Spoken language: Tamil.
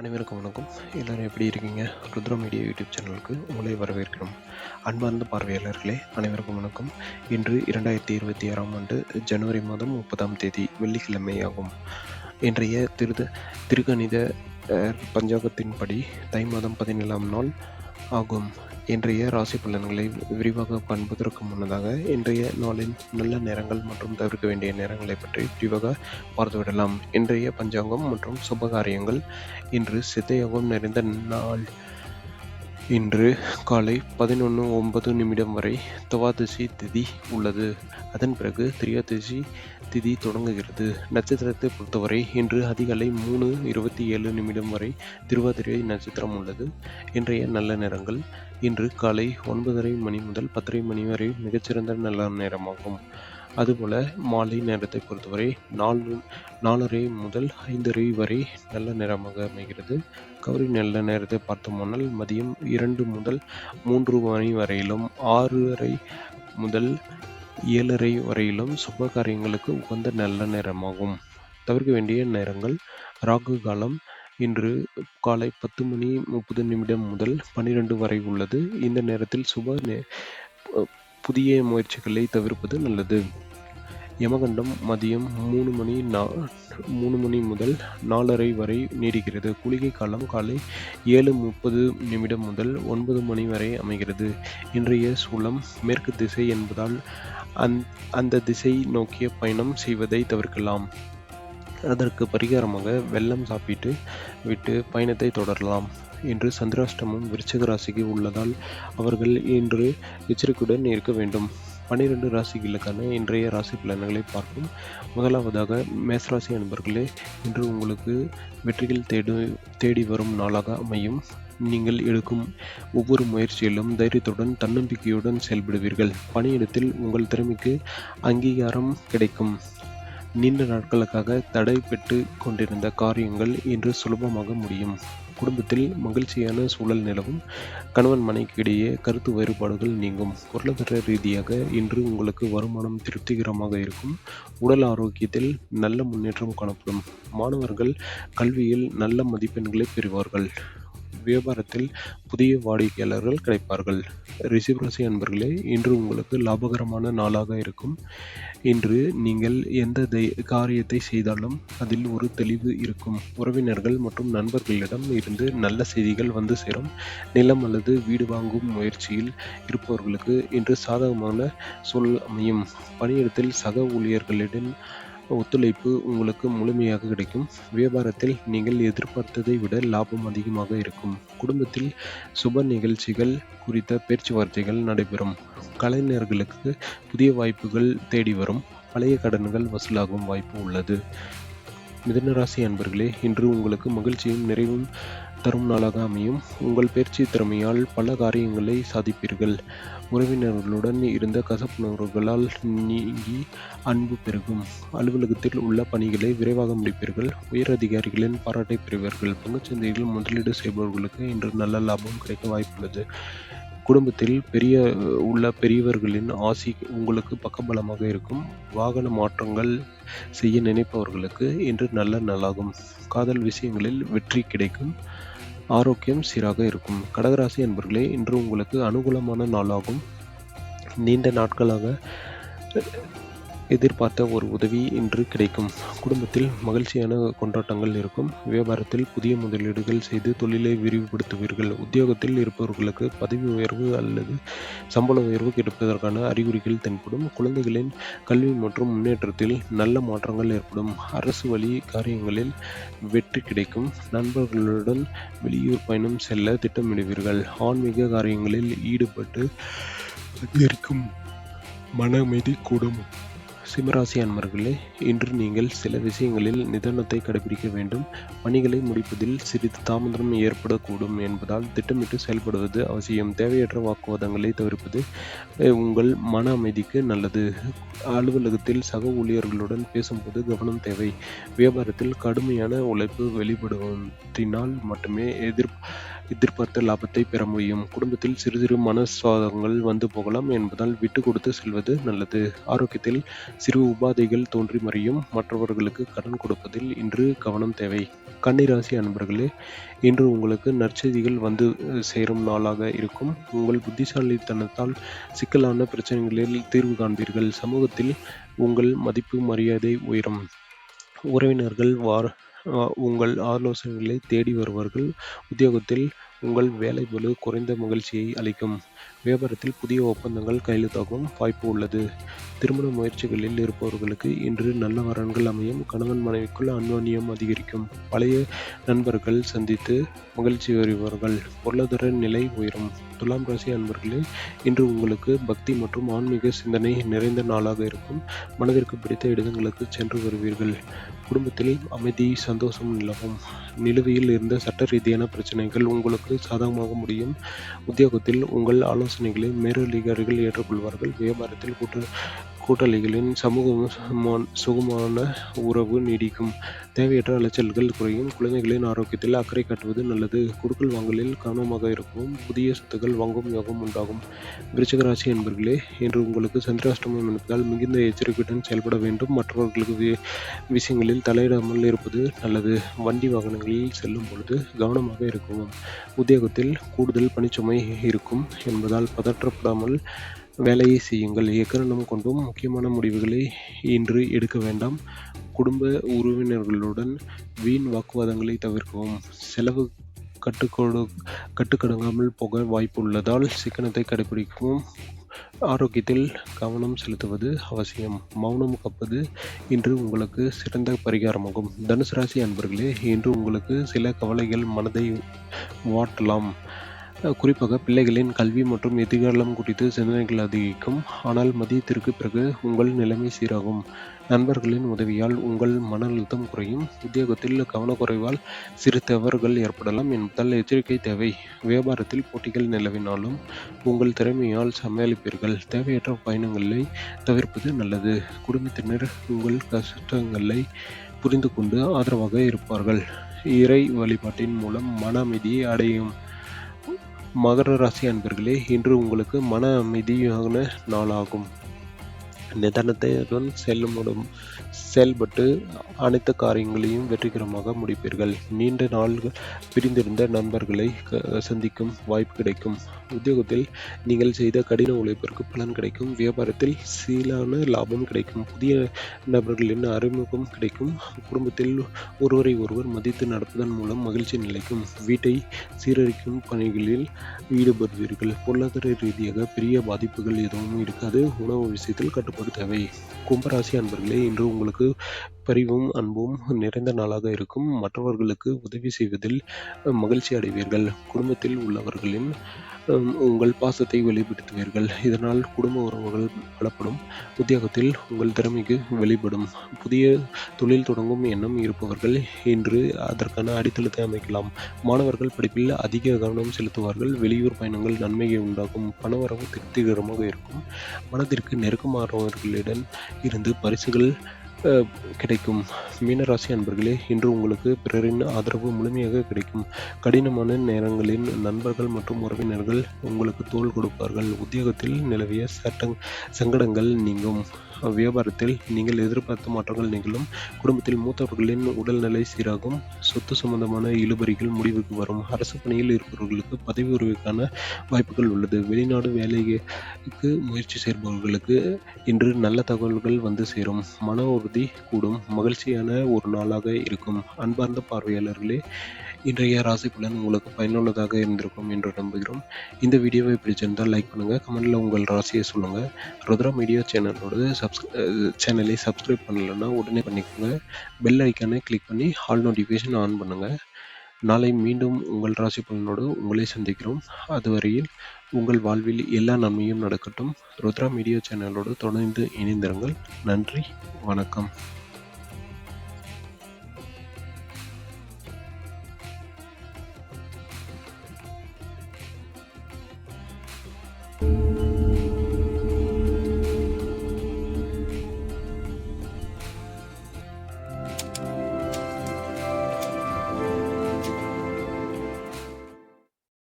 அனைவருக்கும் வணக்கம். எல்லோரும் எப்படி இருக்கீங்க? ருத்ரா மீடியா யூடியூப் சேனலுக்கு உங்களை வரவேற்கிறோம். அன்பார்ந்த பார்வையாளர்களே அனைவருக்கும் வணக்கம். இன்று இரண்டாயிரத்தி இருபத்தி ஆறாம் ஆண்டு ஜனவரி மாதம் முப்பதாம் தேதி வெள்ளிக்கிழமை ஆகும். இன்றைய திருத திருக்கணித பஞ்சாங்கத்தின்படி தை மாதம் பதினேழாம் நாள் ஆகும். இன்றைய ராசி பலன்களை விரிவாக காண்பதற்கு முன்னதாக இன்றைய நாளின் நல்ல நேரங்கள் மற்றும் தவிர்க்க வேண்டிய நேரங்களை பற்றி விரிவாக பார்த்துவிடலாம். இன்றைய பஞ்சாங்கம் மற்றும் சுபகாரியங்கள். இன்று சித்தயோகம் நிறைந்த நாள். இன்று காலை பதினொன்று ஒன்பது நிமிடம் வரை துவாதசி திதி உள்ளது. அதன் பிறகு திரியோதசி திதி தொடங்குகிறது. நட்சத்திரத்தை பொறுத்தவரை இன்று அதிகாலை மூணு இருபத்தி ஏழு நிமிடம் வரை திருவாதிரை நட்சத்திரம் உள்ளது. இன்றைய நல்ல நேரங்கள் இன்று காலை ஒன்பதரை மணி முதல் பத்தரை மணி வரை மிகச்சிறந்த நல்ல நேரமாகும். அதுபோல் மாலை நேரத்தை பொறுத்தவரை நாலு நாலரை முதல் ஐந்தரை வரை நல்ல நேரமாக அமைகிறது. கௌரி நல்ல நேரத்தை பார்த்தோமானால் மதியம் இரண்டு முதல் மூன்று மணி வரையிலும் ஆறரை முதல் ஏழரை வரையிலும் சுப காரியங்களுக்கு உகந்த நல்ல நேரமாகும். தவிர்க்க வேண்டிய நேரங்கள் ராகு காலம் இன்று காலை பத்து மணி முப்பது நிமிடம் முதல் பன்னிரண்டு வரை உள்ளது. இந்த நேரத்தில் சுப நே புதிய முயற்சிகளை தவிர்ப்பது நல்லது. யமகண்டம் மதியம் மூணு மணி நா மூணு மணி முதல் நாலரை வரை நீடிக்கிறது. குளிகை காலம் காலை ஏழு முப்பது நிமிடம் முதல் ஒன்பது மணி வரை அமைகிறது. இன்றைய சூலம் மேற்கு திசை என்பதால் அந் அந்த திசை நோக்கிய பயணம் செய்வதை தவிர்க்கலாம். அதற்கு பரிகாரமாக வெள்ளம் சாப்பிட்டு விட்டு பயணத்தை தொடரலாம். இன்று சந்திராஷ்டமம் விருச்சிக ராசிக்கு உள்ளதால் அவர்கள் இன்று எச்சரிக்கையுடன் இருக்க வேண்டும். பன்னிரெண்டு ராசிகளுக்கான இன்றைய ராசி பலன்களை பார்ப்போம். முதலாவதாக மேசராசி அன்பர்களே இன்று உங்களுக்கு வெற்றிகள் தேடு தேடி வரும் நாளாக அமையும். நீங்கள் எடுக்கும் ஒவ்வொரு முயற்சியிலும் தைரியத்துடன் தன்னம்பிக்கையுடன் செயல்படுவீர்கள். பணியிடத்தில் உங்கள் திறமைக்கு அங்கீகாரம் கிடைக்கும். நீண்ட நாட்களுக்காக தடை பெற்று கொண்டிருந்த காரியங்கள் இன்று சுலபமாக முடியும். குடும்பத்தில் மகிழ்ச்சியான சூழல் நிலவும். கணவன் மனைக்கு இடையே கருத்து வேறுபாடுகள் நீங்கும். பொருளாதார ரீதியாக இன்று உங்களுக்கு வருமானம் திருப்திகரமாக இருக்கும். உடல் ஆரோக்கியத்தில் நல்ல முன்னேற்றம் காணப்படும். மாணவர்கள் கல்வியில் நல்ல மதிப்பெண்களை பெறுவார்கள். வியாபாரத்தில் புதிய வாடிக்கையாளர்கள் கிடைப்பார்கள். ரிஷிவ் அன்பர்களே இன்று உங்களுக்கு லாபகரமான நாளாக இருக்கும். இன்று நீங்கள் எந்த தை- காரியத்தை செய்தாலும் அதில் ஒரு தெளிவு இருக்கும். உறவினர்கள் மற்றும் நண்பர்களிடம் இருந்து நல்ல செய்திகள் வந்து சேரும். நிலம் அல்லது வீடு வாங்கும் முயற்சியில் இருப்பவர்களுக்கு இன்று சாதகமான சொல் அமையும். பணியிடத்தில் சக ஊழியர்களிடம் ஒத்துழைப்பு உங்களுக்கு முழுமையாக கிடைக்கும். வியாபாரத்தில் நீங்கள் எதிர்பார்த்ததை விட லாபம் அதிகமாக இருக்கும். குடும்பத்தில் சுப நிகழ்ச்சிகள் குறித்த பேச்சுவார்த்தைகள் நடைபெறும். கலைஞர்களுக்கு புதிய வாய்ப்புகள் தேடி வரும். பழைய கடன்கள் வசூலாகும் வாய்ப்பு உள்ளது. மிதனராசி அன்பர்களே இன்று உங்களுக்கு மகிழ்ச்சியும் நிறைவும் தரும் நாளாக அமையும். உங்கள் பயிற்சி திறமையால் பல காரியங்களை சாதிப்பீர்கள். உறவினர்களுடன் இருந்த கசப்புணர்வுகளால் நீங்கி அன்பு பெருகும். அலுவலகத்தில் உள்ள பணிகளை விரைவாக முடிப்பீர்கள். உயர் அதிகாரிகளின் பாராட்டை பெறுவீர்கள். பங்குச்சந்தையில் முதலீடு செய்பவர்களுக்கு இன்று நல்ல லாபம் கிடைக்க வாய்ப்புள்ளது. குடும்பத்தில் பெரிய உள்ள பெரியவர்களின் ஆசி உங்களுக்கு பக்கபலமாக இருக்கும். வாகன மாற்றங்கள் செய்ய நினைப்பவர்களுக்கு இன்று நல்ல நாளாகும். காதல் விஷயங்களில் வெற்றி கிடைக்கும். ஆரோக்கியம் சீராக இருக்கும். கடகராசி என்பர்களே இன்று உங்களுக்கு அனுகூலமான நாளாகும். நீண்ட நாட்களாக எதிர்பார்த்த ஒரு உதவி இன்று கிடைக்கும். குடும்பத்தில் மகிழ்ச்சியான கொண்டாட்டங்கள் இருக்கும். வியாபாரத்தில் புதிய முதலீடுகள் செய்து தொழிலை விரிவுபடுத்துவீர்கள். உத்தியோகத்தில் இருப்பவர்களுக்கு பதவி உயர்வு அல்லது சம்பள உயர்வு கிடைப்பதற்கான அறிகுறிகள் தென்படும். குழந்தைகளின் கல்வி மற்றும் முன்னேற்றத்தில் நல்ல மாற்றங்கள் ஏற்படும். அரசு வழி காரியங்களில் வெற்றி கிடைக்கும். நண்பர்களுடன் வெளியூர் பயணம் செல்ல திட்டமிடுவீர்கள். ஆன்மீக காரியங்களில் ஈடுபட்டு அதிகரிக்கும் மன அமைதி கூடும். சிம்மராசி அன்பர்களே இன்று நீங்கள் சில விஷயங்களில் நிதானத்தை கடைபிடிக்க வேண்டும். பணிகளை முடிப்பதில் சிறிது தாமதம் ஏற்படக்கூடும் என்பதால் திட்டமிட்டு செயல்படுவது அவசியம். தேவையற்ற வாக்குவாதங்களை தவிர்ப்பது உங்கள் மன அமைதிக்கு நல்லது. அலுவலகத்தில் சக ஊழியர்களுடன் பேசும்போது கவனம் தேவை. வியாபாரத்தில் கடுமையான உழைப்பு வெளிப்படுவதினால் மட்டுமே எதிர் எதிர்பார்த்த லாபத்தை பெற முடியும். குடும்பத்தில் சிறு சிறு மனசாதங்கள் வந்து போகலாம் என்பதால் விட்டு கொடுத்து செல்வது நல்லது. ஆரோக்கியத்தில் சிறு உபாதைகள் தோன்றி மறையும். மற்றவர்களுக்கு கடன் கொடுப்பதில் இன்று கவனம் தேவை. கன்னிராசி அன்பர்களே இன்று உங்களுக்கு நற்செய்திகள் வந்து சேரும் நாளாக இருக்கும். உங்கள் புத்திசாலித்தனத்தால் சிக்கலான பிரச்சனைகளில் தீர்வு காண்பீர்கள். சமூகத்தில் உங்கள் மதிப்பு மரியாதை உயரும். உறவினர்கள் வார உங்கள் ஆலோசனைகளை தேடி வருவார்கள் உத்தியோகத்தில் உங்கள் வேலை பளு குறைந்த மகிழ்ச்சியை அளிக்கும். வியாபாரத்தில் புதிய ஒப்பந்தங்கள் கையெழுத்தாகவும் வாய்ப்பு உள்ளது. திருமண முயற்சிகளில் இருப்பவர்களுக்கு இன்று நல்ல வரன்கள் அமையும். கணவன் மனைவிக்குள் அன்வானியம் அதிகரிக்கும். பழைய நண்பர்கள் சந்தித்து மகிழ்ச்சி வருவார்கள் பொருளாதார நிலை உயரும். துலாம் ராசி அன்பர்களே இன்று உங்களுக்கு பக்தி மற்றும் ஆன்மீக சிந்தனை நிறைந்த நாளாக இருக்கும். மனதிற்கு பிடித்த இடங்களுக்கு சென்று வருவீர்கள். குடும்பத்தில் அமைதி சந்தோஷம் நிலவும். நிலுவையில் இருந்த சட்ட ரீதியான பிரச்சனைகள் உங்களுக்கு சாதகமாக முடியும். உத்தியோகத்தில் உங்கள் ஆலோசனை ஆலோசனைகளை மேலதிகாரிகள் ஏற்றுக்கொள்வார்கள் வியாபாரத்தில் கூட்டு கூட்டாளிகளின் சமூக சுகமான உறவு நீடிக்கும். தேவையற்ற அலைச்சல்கள் குறையும். குழந்தைகளின் ஆரோக்கியத்தில் அக்கறை காட்டுவது நல்லது. குடுக்கல் வாங்கலில் கவனமாக இருக்கும். புதிய சொத்துக்கள் வாங்கும் யோகம் உண்டாகும். விருச்சிகராசி என்பர்களே இன்று உங்களுக்கு சந்திராஷ்டமம் என்பதால் மிகுந்த எச்சரிக்கையுடன் செயல்பட வேண்டும். மற்றவர்களுக்கு விஷயங்களில் தலையிடாமல் இருப்பது நல்லது. வண்டி வாகனங்களில் செல்லும் பொழுது கவனமாக இருக்கும் உத்தியோகத்தில் கூடுதல் பணிச்சுமை இருக்கும் என்பதால் பதற்றப்படாமல் வேலையை செய்யுங்கள். எக்காரணம் கொண்டும் முக்கியமான முடிவுகளை இன்று எடுக்க வேண்டாம். குடும்ப உறவினர்களுடன் வீண் வாக்குவாதங்களை தவிர்க்கவும். செலவு கட்டுக்கோடு கட்டுக்கடங்காமல் போக வாய்ப்பு உள்ளதால் சிக்கனத்தை கடைபிடிக்கவும். ஆரோக்கியத்தில் கவனம் செலுத்துவது அவசியம். மௌனம் கப்பது இன்று உங்களுக்கு சிறந்த பரிகாரமாகும். தனுசு ராசி அன்பர்களே இன்று உங்களுக்கு சில கவலைகள் மனதை வாட்டலாம். குறிப்பாக பிள்ளைகளின் கல்வி மற்றும் எதிர்காலம் குறித்து சிந்தனைகள் அதிகரிக்கும். ஆனால் மதியத்திற்கு பிறகு உங்கள் நிலைமை சீராகும். நண்பர்களின் உதவியால் உங்கள் மன அழுத்தம் குறையும். உத்தியோகத்தில் கவனக்குறைவால் சிறு தவறுகள் ஏற்படலாம் என்பதால் எச்சரிக்கை தேவை. வியாபாரத்தில் போட்டிகள் நிலவினாலும் உங்கள் திறமையால் சமாளிப்பீர்கள். தேவையற்ற பயணங்களை தவிர்ப்பது நல்லது. குடும்பத்தினர் உங்கள் கஷ்டங்களை புரிந்து கொண்டு ஆதரவாக இருப்பார்கள். இறை வழிபாட்டின் மூலம் மன அமைதியை அடையும். மகர ராசி அன்பர்களே இன்று உங்களுக்கு மன அமைதியான நாளாகும். நிதானத்துடன் செல்லும் செயல்பட்டு அனைத்து காரியங்களையும் வெற்றிகரமாக முடிப்பீர்கள். நீண்ட நாள்கள் பிரிந்திருந்த நண்பர்களை சந்திக்கும் வாய்ப்பு கிடைக்கும். உத்தியோகத்தில் நீங்கள் செய்த கடின உழைப்பிற்கு பலன் கிடைக்கும். வியாபாரத்தில் சீலான லாபம் கிடைக்கும். புதிய நபர்களின் அறிமுகம் கிடைக்கும்? குடும்பத்தில் ஒருவரை ஒருவர் மதித்து நடப்பதன் மூலம் மகிழ்ச்சி நிலைக்கும். வீட்டை சீரழிக்கும் பணிகளில் ஈடுபடுவீர்கள். பொருளாதார ரீதியாக பெரிய பாதிப்புகள் எதுவும் இருக்காது. உணவு விஷயத்தில் கட்டுப்பாடு தேவை. கும்பராசி அன்பர்களே இன்று உங்களுக்கு பரிவும் அன்பும் நிறைந்த நாளாக இருக்கும். மற்றவர்களுக்கு உதவி செய்வதில் மகிழ்ச்சி அடைவீர்கள். குடும்பத்தில் உள்ளவர்களின் உங்கள் பாசத்தை வெளிப்படுத்துவீர்கள். இதனால் குடும்ப உறவுகள் பலப்படும் உத்தியோகத்தில் உங்கள் திறமைக்கு வெளிப்படும். புதிய தொழில் தொடங்கும் எண்ணம் இருப்பவர்கள் இன்று அதற்கான அடித்தளத்தை அமைக்கலாம். மாணவர்கள் படிப்பில் அதிக கவனம் செலுத்துவார்கள். வெளியூர் பயணங்கள் நன்மையை உண்டாகும் பணவரவு திருப்திகரமாக இருக்கும். மனதிற்கு நெருக்கமானவர்களிடம் இருந்து பரிசுகள் கிடைக்கும். மீனராசி அன்பர்களே இன்று உங்களுக்கு பிறரின் ஆதரவு முழுமையாக கிடைக்கும். கடினமான நேரங்களில் நண்பர்கள் மற்றும் உறவினர்கள் உங்களுக்கு தோல் கொடுப்பார்கள். உத்தியோகத்தில் நிலவிய சட்டங் சங்கடங்கள் நீங்கும். வியாபாரத்தில் நீங்கள் எதிர்பார்த்த மாற்றங்கள் நிகழும். குடும்பத்தில் மூத்தவர்களின் உடல்நிலை சீராகும். சொத்து சம்பந்தமான இழுபறிகள் முடிவுக்கு வரும். அரசு பணியில் இருப்பவர்களுக்கு பதவி உறவுக்கான வாய்ப்புகள் உள்ளது. வெளிநாடு வேலைக்கு முயற்சி செய்பவர்களுக்கு இன்று நல்ல தகவல்கள் வந்து சேரும். மன உறுதி கூடும். மகிழ்ச்சியான ஒரு நாளாக இருக்கும். அன்பார்ந்த பார்வையாளர்களே இன்றைய ராசி பலன் உங்களுக்கு பயனுள்ளதாக இருந்திருக்கும் என்று நம்புகிறோம். இந்த வீடியோவை பிடிச்சிருந்தால் லைக் பண்ணுங்கள் கமெண்டில் உங்கள் ராசியை சொல்லுங்கள் ருத்ரா மீடியா சேனலோட சப்ஸ் சேனலை சப்ஸ்கிரைப் பண்ணலைன்னா உடனே பண்ணிக்கோங்க. பெல் ஐக்கானை கிளிக் பண்ணி ஹால் நோட்டிஃபிகேஷன் ஆன் பண்ணுங்கள் நாளை மீண்டும் உங்கள் ராசி பலனோடு உங்களை சந்திக்கிறோம். அதுவரையில் உங்கள் வாழ்வில் எல்லா நன்மையும் நடக்கட்டும். ருத்ரா மீடியா சேனலோடு தொடர்ந்து இணைந்திருங்கள். நன்றி வணக்கம்.